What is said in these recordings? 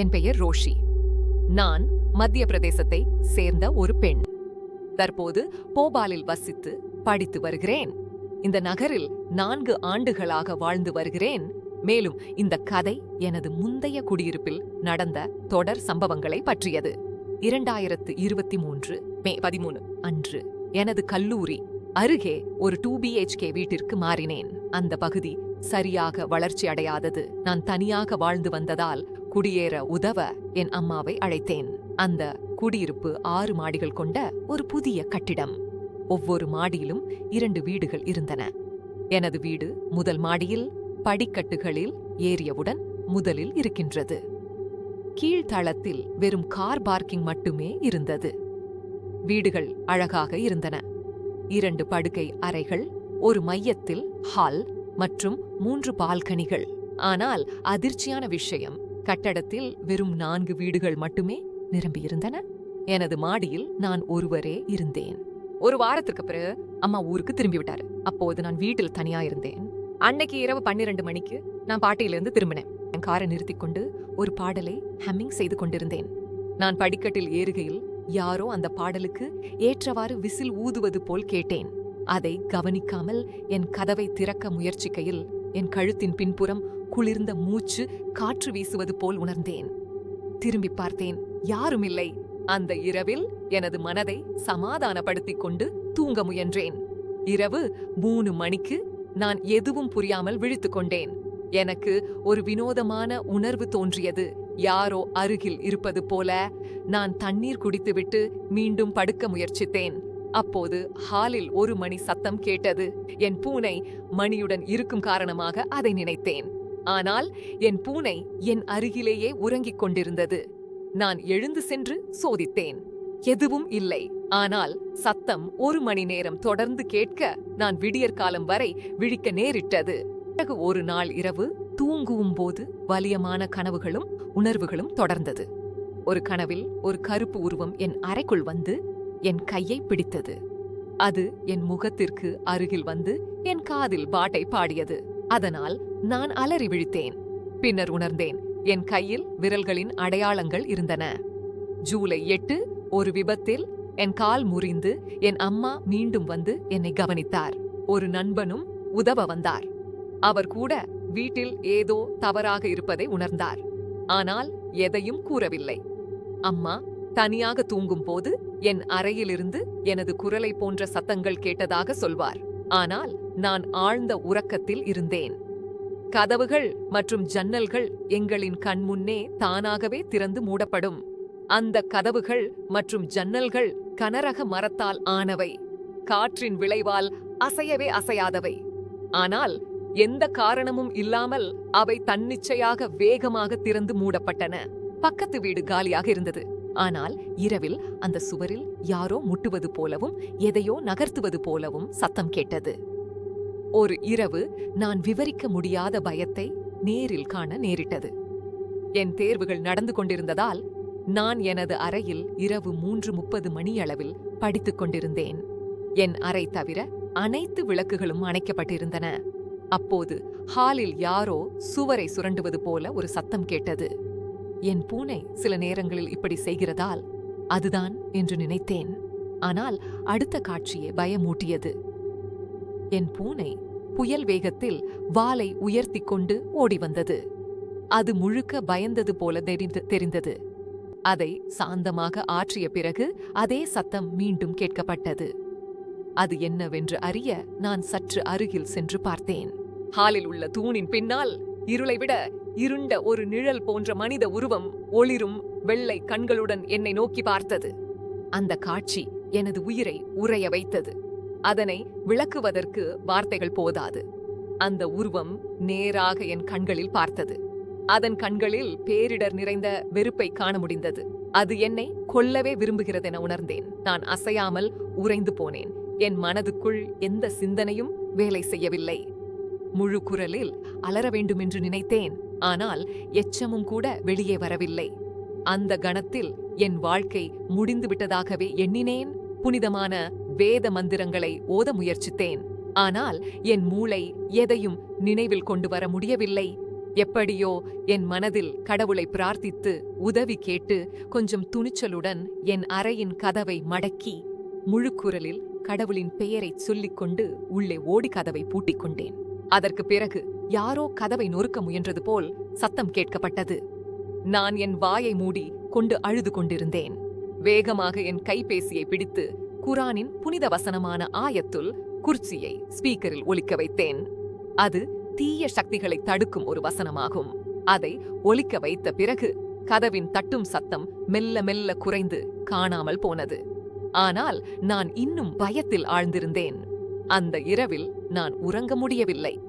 என் பெயர் ரோஷி. நான் மத்திய பிரதேசத்தை சேர்ந்த ஒரு பெண். தற்போது போபாலில் வசித்து படித்து வருகிறேன். இந்த நகரில் நான்கு ஆண்டுகளாக வாழ்ந்து வருகிறேன். மேலும் இந்த கதை எனது முந்தைய குடியிருப்பில் நடந்த தொடர் சம்பவங்களை பற்றியது. இரண்டாயிரத்து இருபத்தி மூன்று மே பதிமூணு அன்று எனது கல்லூரி அருகே ஒரு டூ பிஹெச்கே வீட்டிற்கு மாறினேன். அந்த பகுதி சரியாக வளர்ச்சி அடையாதது. நான் தனியாக வாழ்ந்து வந்ததால் குடியேற உதவ என் அம்மாவை அழைத்தேன். அந்த குடியிருப்பு ஆறு மாடிகள் கொண்ட ஒரு புதிய கட்டிடம். ஒவ்வொரு மாடியிலும் இரண்டு வீடுகள் இருந்தன. எனது வீடு முதல் மாடியில் படிக்கட்டுகளில் ஏறியவுடன் முதலில் இருக்கின்றது. கீழ்த்தளத்தில் வெறும் கார் பார்க்கிங் மட்டுமே இருந்தது. வீடுகள் அழகாக இருந்தன. இரண்டு படுக்கை அறைகள் ஒரு மையத்தில் ஹால் மற்றும் மூன்று பால்கனிகள். ஆனால் அதிர்ச்சியான விஷயம் கட்டடத்தில் வெறும் நான்கு வீடுகள் மட்டுமே நிரம்பியிருந்தன. எனது மாடியில் நான் ஒருவரே இருந்தேன். ஒரு வாரத்துக்கு பிறகு அம்மா ஊருக்கு திரும்பி விட்டாரு அப்போது நான் வீட்டில் தனியா இருந்தேன். அன்னைக்கு இரவு பன்னிரண்டு மணிக்கு நான் பாட்டியிலிருந்து திரும்பினேன். என் காரை நிறுத்திக் கொண்டு ஒரு பாடலை ஹம்மிங் செய்து கொண்டிருந்தேன். நான் படிக்கட்டில் ஏறுகையில் யாரோ அந்த பாடலுக்கு ஏற்றவாறு விசில் ஊதுவது போல் கேட்டேன். அதை கவனிக்காமல் என் கதவை திறக்க முயற்சிக்கையில் என் கழுத்தின் பின்புறம் குளிர்ந்த மூச்சு காற்று வீசுவது போல் உணர்ந்தேன். திரும்பி பார்த்தேன் யாருமில்லை. அந்த இரவில் எனது மனதை சமாதானப்படுத்திக் கொண்டு தூங்க முயன்றேன். இரவு மூணு மணிக்கு நான் எதுவும் புரியாமல் விழித்துக் கொண்டேன். எனக்கு ஒரு வினோதமான உணர்வு தோன்றியது. யாரோ அருகில் இருப்பது போல நான் தண்ணீர் குடித்துவிட்டு மீண்டும் படுக்க முயற்சித்தேன். அப்போது ஹாலில் ஒரு மணி சத்தம் கேட்டது. என் பூனை மணியுடன் இருக்கும் காரணமாக அதை நினைத்தேன். ஆனால் என் பூனை என் அருகிலேயே உறங்கிக் கொண்டிருந்தது. நான் எழுந்து சென்று சோதித்தேன். எதுவும் இல்லை. ஆனால் சத்தம் ஒரு மணி நேரம் தொடர்ந்து கேட்க நான் விடியற்காலம் வரை விழிக்க நேரிட்டது. பிறகு ஒரு நாள் இரவு தூங்குவும் போது வலியமான கனவுகளும் உணர்வுகளும் தொடர்ந்தது. ஒரு கனவில் ஒரு கருப்பு உருவம் என் அறைக்குள் வந்து என் கையை பிடித்தது. அது என் முகத்திற்கு அருகில் வந்து என் காதில் பாட்டை பாடியது. அதனால் நான் அலறி விழித்தேன். பின்னர் உணர்ந்தேன் என் கையில் விரல்களின் அடையாளங்கள் இருந்தன. ஜூலை எட்டு ஒரு விபத்தில் என் கால் முறிந்து என் அம்மா மீண்டும் வந்து என்னை கவனித்தார். ஒரு நண்பனும் உதவ வந்தார். அவர் கூட வீட்டில் ஏதோ தவறாக இருப்பதை உணர்ந்தார். ஆனால் எதையும் கூறவில்லை. அம்மா தனியாக தூங்கும் போது என் அறையிலிருந்து எனது குரலை போன்ற சத்தங்கள் கேட்டதாக சொல்வார். ஆனால் நான் ஆழ்ந்த உறக்கத்தில் இருந்தேன். கதவுகள் மற்றும் ஜன்னல்கள் எங்களின் கண்முன்னே தானாகவே திறந்து மூடப்படும். அந்த கதவுகள் மற்றும் ஜன்னல்கள் கனரக மரத்தால் ஆனவை. காற்றின் விளைவால் அசையவே அசையாதவை. ஆனால் எந்த காரணமும் இல்லாமல் அவை தன்னிச்சையாக வேகமாக திறந்து மூடப்பட்டன. பக்கத்து வீடு காலியாக இருந்தது. ஆனால் இரவில் அந்த சுவரில் யாரோ முட்டுவது போலவும் எதையோ நகர்த்துவது போலவும் சத்தம் கேட்டது. ஒரு இரவு நான் விவரிக்க முடியாத பயத்தை நேரில் காண நேரிட்டது. என் தேர்வுகள் நடந்து கொண்டிருந்ததால் நான் எனது அறையில் இரவு மூன்று முப்பது மணியளவில் படித்துக் கொண்டிருந்தேன். என் அறை தவிர அனைத்து விளக்குகளும் அணைக்கப்பட்டிருந்தன. அப்போது ஹாலில் யாரோ சுவரை சுரண்டுவது போல ஒரு சத்தம் கேட்டது. என் பூனை சில நேரங்களில் இப்படி செய்கிறதால் அதுதான் என்று நினைத்தேன். ஆனால் அடுத்த காட்சியே பயமூட்டியது. என் பூனை புயல் வேகத்தில் வாலை உயர்த்திக் கொண்டு ஓடி வந்தது அது முழுக்க பயந்தது போல தெரிந்து தெரிந்தது. அதை சாந்தமாக ஆற்றிய பிறகு அதே சத்தம் மீண்டும் கேட்கப்பட்டது. அது என்னவென்று அறிய நான் சற்று அருகில் சென்று பார்த்தேன். ஹாலில் உள்ள தூணின் பின்னால் இருளை விட இருண்ட ஒரு நிழல் போன்ற மனித உருவம் ஒளிரும் வெள்ளை கண்களுடன் என்னை நோக்கி பார்த்தது. அந்த காட்சி எனது உயிரை உறைய வைத்தது. அதனை விளக்குவதற்கு வார்த்தைகள் போதாது. அந்த உருவம் நேராக என் கண்களில் பார்த்தது. அதன் கண்களில் பேரிடர் நிறைந்த வெறுப்பை காண முடிந்தது. அது என்னை கொல்லவே விரும்புகிறதென உணர்ந்தேன். நான் அசையாமல் உறைந்து போனேன். என் மனதுக்குள் எந்த சிந்தனையும் வேலை செய்யவில்லை. முழு குரலில் அலற வேண்டுமென்று நினைத்தேன். ஆனால் எச்சமும் கூட வெளியே வரவில்லை. அந்த கணத்தில் என் வாழ்க்கை முடிந்துவிட்டதாகவே எண்ணினேன். புனிதமான வேத மந்திரங்களை ஓத முயற்சித்தேன். ஆனால் என் மூளை எதையும் நினைவில் கொண்டு வர முடியவில்லை. எப்படியோ என் மனதில் கடவுளை பிரார்த்தித்து உதவி கேட்டு கொஞ்சம் துணிச்சலுடன் என் அறையின் கதவை மடக்கி முழுக்குரலில் கடவுளின் பெயரைச் சொல்லிக் கொண்டு உள்ளே ஓடி கதவை பூட்டிக் கொண்டேன். அதற்கு பிறகு யாரோ கதவை நொறுக்க முயன்றது போல் சத்தம் கேட்கப்பட்டது. நான் என் வாயை மூடி கொண்டு அழுது கொண்டிருந்தேன். வேகமாக என் கைபேசியை பிடித்து குரானின் புனித வசனமான ஆயத்துல் குர்சியை ஸ்பீக்கரில் ஒலிக்க வைத்தேன். அது தீய சக்திகளை தடுக்கும் ஒரு வசனமாகும். அதை ஒலிக்க வைத்த பிறகு கதவின் தட்டும் சத்தம் மெல்ல மெல்ல குறைந்து காணாமல் போனது. ஆனால் நான் இன்னும் பயத்தில் ஆழ்ந்திருந்தேன். அந்த இரவில் நான் உறங்க முடியவில்லை.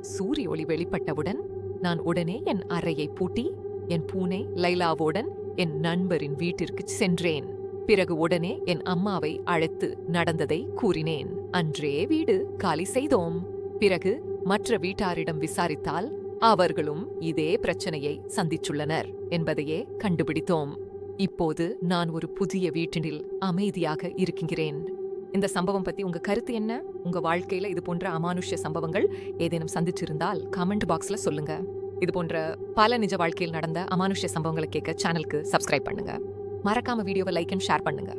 சூரிய ஒளி வெளிப்பட்டவுடன் நான் உடனே என் அறையை பூட்டி என் பூனை லைலாவோடன் என் நண்பரின் வீட்டிற்கு சென்றேன். பிறகு உடனே என் அம்மாவை அழைத்து நடந்ததை கூறினேன். அன்றே வீடு காலி செய்தோம். பிறகு மற்ற வீட்டாரிடம் விசாரித்தால் அவர்களும் இதே பிரச்சனையை சந்திச்சுள்ளனர் என்பதையே கண்டுபிடித்தோம். இப்போது நான் ஒரு புதிய வீட்டினில் அமைதியாக இருக்கின்றேன். இந்த சம்பவம் பத்தி உங்க கருத்து என்ன? உங்க வாழ்க்கையில இது போன்ற அமானுஷ்ய சம்பவங்கள் ஏதேனும் சந்திச்சிருந்தால் கமெண்ட் பாக்ஸ்ல சொல்லுங்க. இது போன்ற பல நிஜ வாழ்க்கையில் நடந்த அமானுஷ்ய சம்பவங்களை கேட்க சேனலுக்கு சப்ஸ்கிரைப் பண்ணுங்க. மறக்காம வீடியோவை லைக் அண்ட் ஷேர் பண்ணுங்க.